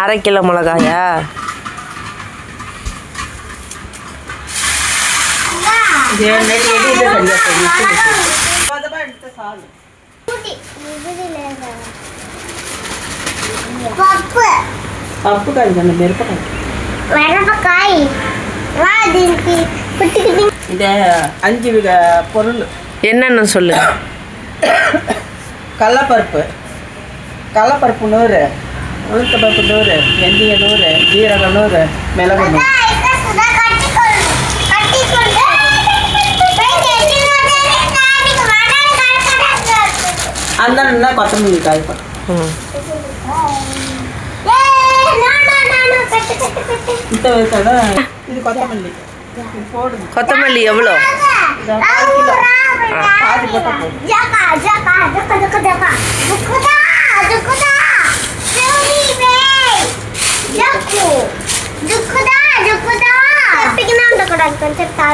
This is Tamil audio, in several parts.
அரை கிலோ மிளகாயா? பப்பு. காய் அஞ்சு வித பொருள். என்னென்ன சொல்லு? கடலப்பருப்பு கடலப்பருப்பு நூறு. உளுத்தப்பருப்பு நூறு வெந்தய நூறு ஜீரகம் நூறு மிளகு அந்த தான் கொத்தமல்லி. காய் கொத்தமல்லி கொத்தமல்லி எவ்வளோ? பாதி போட்டா போதும்.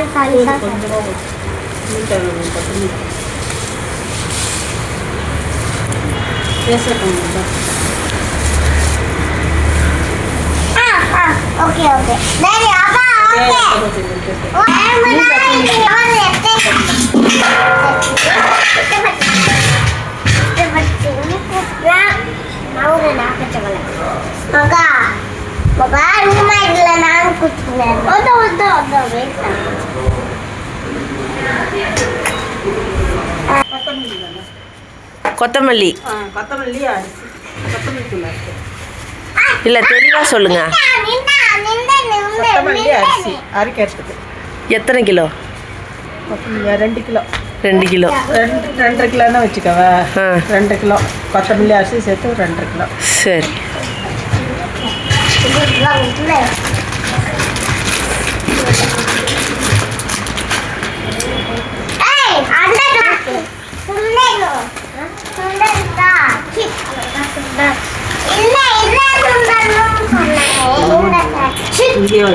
కాదు కాదు ఓకే ఓకే డాడీ అబ్బా ఓకే ఓకే குத்துவேன் வந்தோம் வந்தோம் வந்தோம் வெயிட் கொத்தமல்லி இல்ல தெளிவா சொல்லுங்க. அரிசி. அரைக்கிறதுக்கு எத்தனை கிலோ? ரெண்டு கிலோ. ரெண்டு கிலோ. ரெண்டு ரெண்டரை கிலோ கிலோன்னு வச்சுக்கவ. ரெண்டு கிலோ. கொத்தமல்லி அரிசி சேர்த்து ரெண்டரை கிலோ. சரி.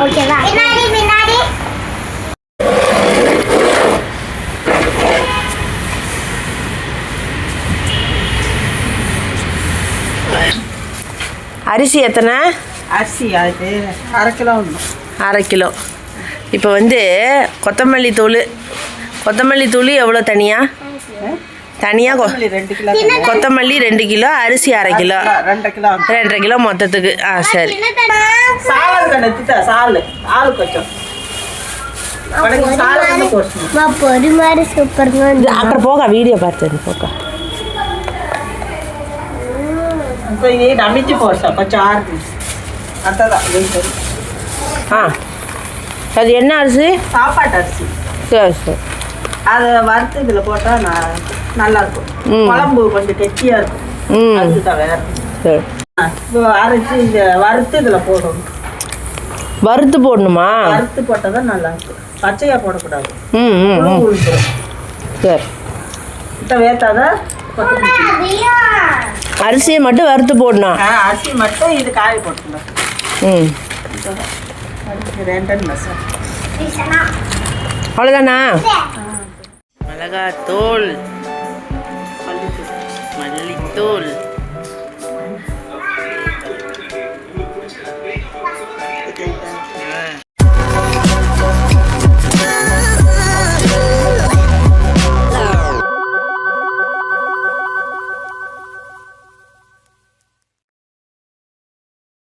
ஓகேவா? பின்னாடி பின்னாடி. அரிசி எத்தனை? அரிசி அரை கிலோ. அரை கிலோ. இப்போ வந்து கொத்தமல்லி தூள். கொத்தமல்லி தூள் எவ்வளோ தனியாக தனியாக கொத்தமல்லி ரெண்டு கிலோ அரிசி அரை கிலோ. ரெண்டரை கிலோ. மொத்தத்துக்கு. ஆ சரி. அப்புறம் போக வீடியோ பார்த்து போக. கொஞ்சம் ஆறு ஆ. அது என்ன அரிசி? சாப்பாட்டு அரிசி. சரி சரி. அதை வறுத்து இதில் போட்டால் நான் நல்லா இருக்கும் ம். குழம்பு கொஞ்சம் கெட்டியாக இருக்கும். ம். அதுதான் வேற. சரி. அரைச்சி இந்த வறுத்து இதில் போடணும். வறுத்து போடணுமா? வறுத்து போட்டால் தான் நல்லா இருக்கும் பச்சையாக போடக்கூடாது ம். ம் சரி. இப்போ வேத்தாதான் அரிசியை மட்டும் வறுத்து போடணும். ஆ, அரிசி மட்டும் இது காய போட்டுக்கலாம் ம் ரெண்டு மசாலா அவ்வளோதானா மிளகாத்தூள் மல்லித்தூள் மல்லித்தூள்